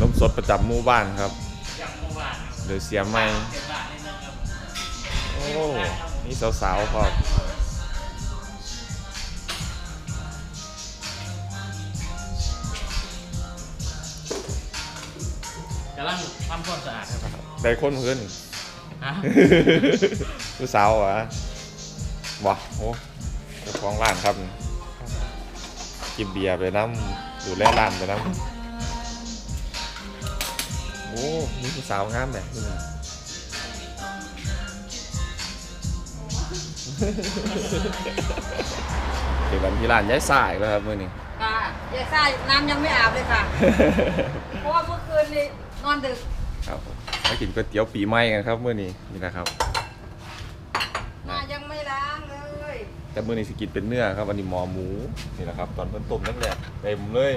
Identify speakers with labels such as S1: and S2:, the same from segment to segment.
S1: นมสดประจำหมู่บ้านครับ
S2: ยังเมื่อวานครับ
S1: หรือเสียไม่
S2: เจ็ดบาทนิดนึงครับ
S1: โอ้นี่สาวๆครับ
S2: กำลังทำความสะอาดครับ
S1: ได้คนเพื่อน
S2: ฮะ
S1: ผู้สาวเหรอะว้าโอ้เจ้าของร้านครับกินเบียร์ไปน้ำดูแลร้านไปน้ำ โอ้มีผู้สาวงามแบบนี้เดี๋ยววันที่ร้านย้ายสายแล้วครับมื่อนี้
S3: ค่ะยายซ่าน้ำยังไม่อาบเลยค่ะ เพราะว่าเมื่อคืนนี่นอนดึก
S1: ครับผมมากินก๋วยเตี๋ยวปีใหม่กันครับมื่อนี้นี่นะครับ
S3: หน้ายังไม่ล้างเลย
S1: แต่มื่อนี้สิกินเป็นเนื้อครับอันนี้หมอหมูนี่นะครับ ตอนเพิ่นต้มนั่นแหละเต็มเลย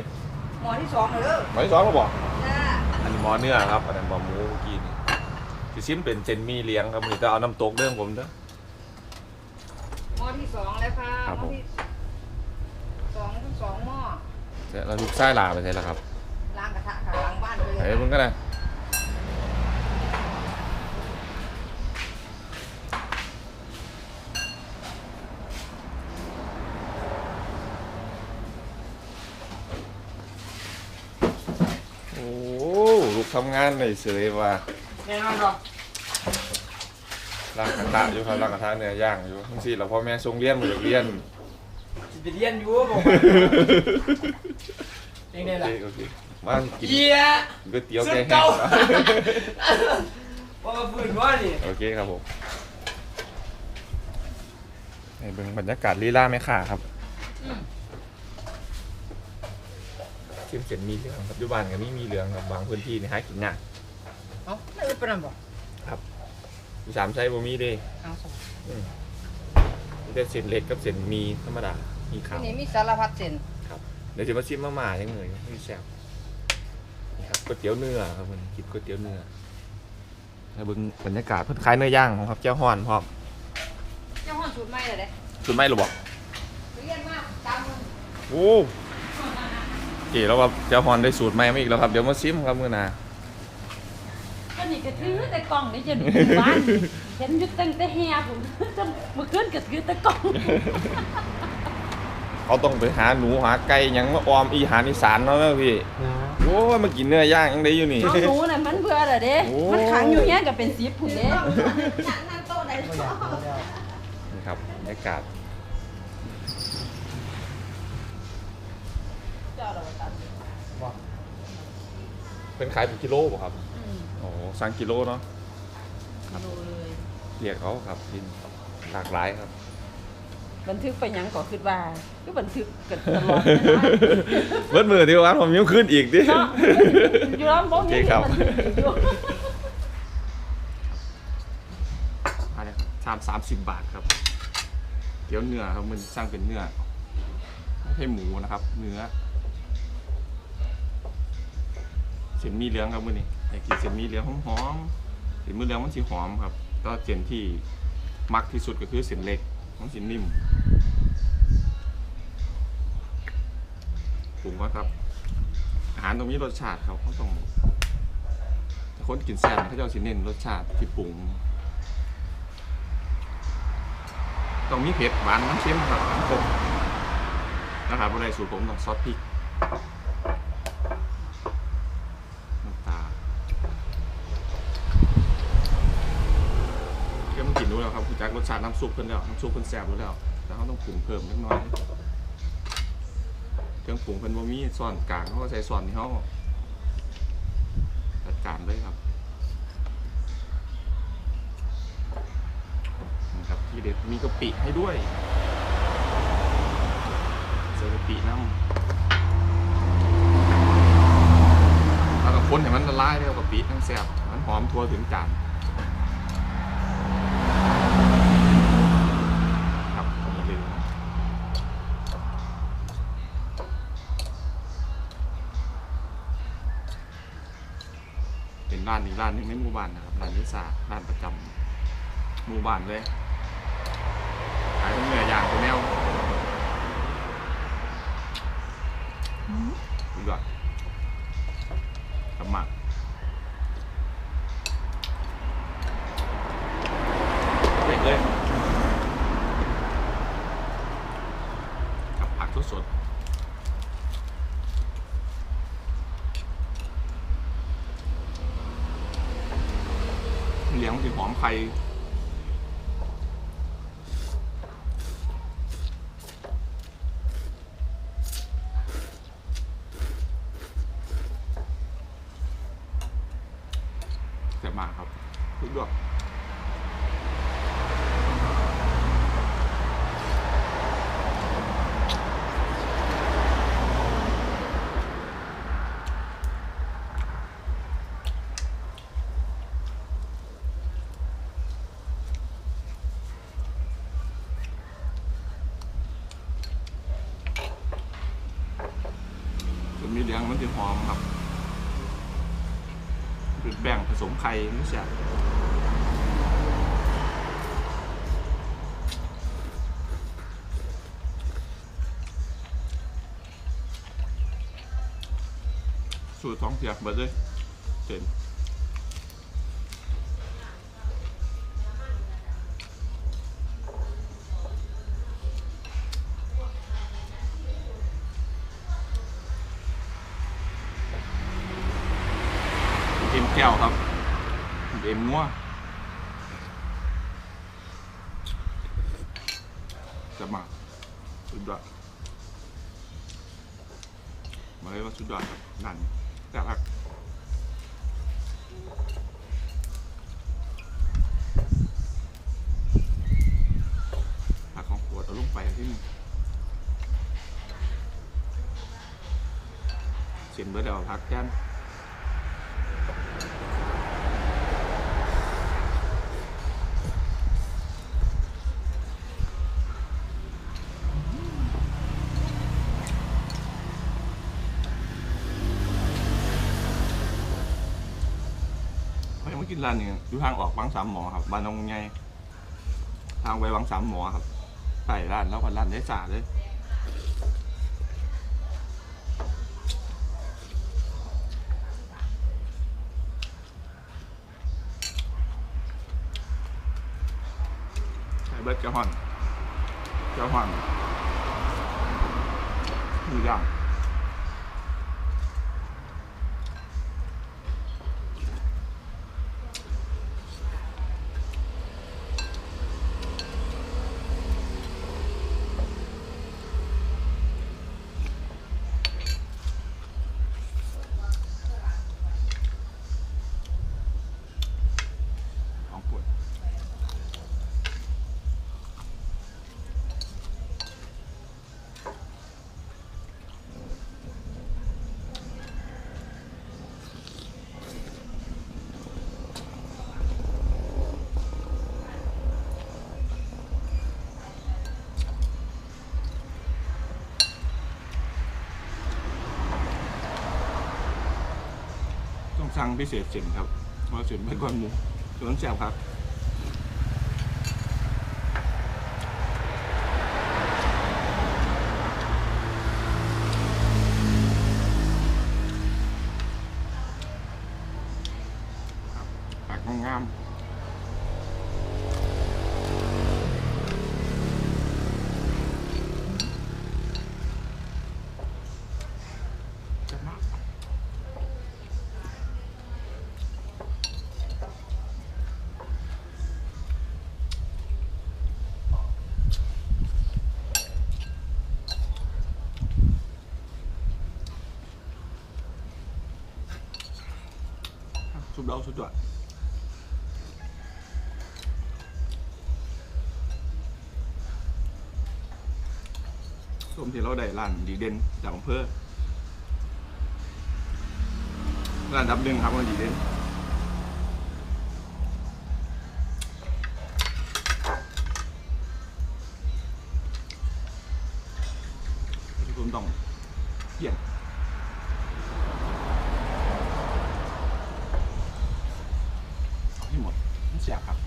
S3: หมอที่สองเหรอ
S1: หมอที่สองก็บอก
S3: จ้า
S1: อันนี้ หมอเนื้อครับอันนั้นหมอหมูเมื่อกี้นี่สิซิมเป็นเจนมี่เลี้ยงครับมื้อนี้แต่เอาน้ำตกเรื่องผมเด้อ
S3: หมอที่สองแล้วค่ะ
S1: ครับ
S3: หม
S1: ผม
S3: อที่สองทั้งสองหม้อ
S1: แล้วลูกไส้ลาไปใช่แล้วครับ
S3: ล้างกระทะค่ะล้างบ้านไปเลย
S1: เฮ้ยมึงก็ได้โอ้ลูก ทำงานเลยเสยว่า
S2: แน่นอนหรอ
S1: ล้างกระทะอยู่ครับล้างกระทะเนื้อย่างอยู่ทั้งสี่เราพ่อแม่ส่งเรียนมาจากเรียน
S2: จะไปเรียนอยู่บอกว่าเองได้
S1: โอ
S2: ละ
S1: เคโอเคมากิน
S2: เยีย
S1: ก๋วยเตี๋ยว
S2: สุ
S1: แก
S2: ด
S1: งแห้
S2: เก่างว่ามาพื้นว่านี่
S1: โอเคครับผมให้เบิ่งบรรยากาศลีลาไหมค่ะครับ ทีมเขียนมีเหลืองครับอยุบานกับนี่มีเหลืองครับบางพื้นที่นี่หากินยาก
S3: เอ้าไม่เป็นไรบอก
S1: อยู่สามใช้บ่มีเด้
S3: เอาสอง
S1: อืมมีแต่เส้นเล็กกับเส้นมีธรรมดามีขา
S3: ที่
S1: ว
S3: นี่มีสารพัดเส้น
S1: เดี๋ยวจะมาชิมมาม่ายังเลยมีแซ่บนี่ครับก๋วยเตี๋ยวเนื้อครับมันกินก๋วยเตี๋ยวเนื้อแล้วเบิ่งบรรยากาศเพิ่นขายเนื้อย่างของครับเจ้าฮ้อนพร้อม
S3: เจ้าห้องสูตรใหม่เลยเด้
S1: สุดไหมหรอบอก
S3: เรียนมากตามมึง
S1: โอ้ เก๋แล้วว่าเจ้าฮอนได้สูตรใหม่มาอีกแล้วครับ เดี๋ยวมาซิมครับมื้อหน้า
S4: ก็นี่ก็ถือแต่กล่องนี่จะมีบ้านเห็นอยุดตั้งแต่แฮ่ผมจะเมื่อคืนก็ถือแต่กล่อง
S1: เขาต้องไปหาหนูหาไก่หยังมาออมอีหารอีสานเนาะแม่พี่โอ้ยมากินเนื้อย่างยังได้อยู่นี่
S4: เอาหนูน่ะมันเบื่อเหรอเด้
S1: โอ้
S4: มันขังอยู่เนี้ยก็เป็นสีผุนเด้
S3: นั่งนั่งโต๊ะไหนเนาะ
S1: นี่ครับบรรยากาศ
S4: เจ้าเราตัด
S1: เป็นขายเป็นกิโลบ่ครับ
S4: อืม
S1: โอ้สั่งกิโลเนาะ
S4: ดูเลย
S1: เรียกเขาครับกินหลากหลายครับ
S4: บันทึกไปหยังก็คิดว่าก็บันทึกกันตลอดเวลา
S1: เบิดมือที่ว่าผมยังขึ้นอีกดิ
S4: เนาะอยู่ร้านบ่
S1: โอเค
S4: มี
S1: ครับ
S4: บันทึกอยู่
S1: อันนี้ชามสามสิบบาทครับ เกี๊ยวเนื้อครับมันสร้างเป็นเนื้อไม่ใช่หมูนะครับ เนื้อ ส้นมีเหลืองครับมื้อนี้อยากกินเส้นมีเหลืองหอมๆเส้นมีเหลืองมันสีหอมครับก็เส้นที่มักที่สุดก็คือเส้นเล็กมันสีนิ่มปรุงก่อนครับ อาหารตรงนี้รสชาติครับเขาต้องถ้าคนกินแซ่บเขาจะเอาสิเน้นรสชาติที่ปรุงต้องมีเผ็ดหวานน้ำเค็มครับน้ำคมนะครับบนในสูตรผมต้องซอสพริกน้ำตาล ก็มันกินรู้แล้วครับคุณจักรสชาติน้ำซุปเพิ่นแล้วน้ำซุปเพิ่นแซ่บรู้แล้วแต่เขาต้องปรุงเพิ่มเล็กน้อยเครื่องปรุงเพิ่นบ่มีซ่อนกลางเขาก็ใส่ซ่อนที่เขาจัดการเลยครับนะครับที่เด็ดมีกะปิให้ด้วยใส่กะปิน้ำแล้วก็คนให้มันละลายแล้วกะปิทั้งแซ่บมันหอมทั่วถึงจาน ร้านอีกร้านหนึงในหมู่บ้านนะครับร้านนิสาร้านประจำหมู่บ้านเลยขายทั้งเนื้อย่างตัวแนวดูก่อนคกับหมักเด็ดเลยกับผักสดๆเลี้ยงสีหอมไข่แซ่บมากครับสุ ดยอดส่วนมีเลี้ยงมันจะหอมครับเป็นแบ่งผสมไข่ไม่ใช่ สูตรท้องเสียเบิดเลยเจ๋งเอ็มแก้วครับ เอ็มงัวจะมาสุดยอดมาเลยว่าสุดยอดครับนั่น แต่ละผักของขวดเอาลงไปที่นี่เสียนเบอร์เดียวพักแก้น เขายังไม่กินร้านนี้อยู่ทางออกบางสามหมอครับบ้านน้องไงทางไปบางสามหมอครับใส่ร้านแล้วก็ร้านได้จ่าเลยใส่เบิร์ดเจ้าหอนเจ้าหอนหมูย่าง ต้องสั่งพิเศษเสียงครับเพราะเสียงเป็นก้อนหมูส่วนแซ่บครับ ดยอดสุดยอดส้มที่เราได้ร้านดีเด่นจากอำเภอร้านดับหนึ่งครับมันดีเด่นที่ผมต้อง ด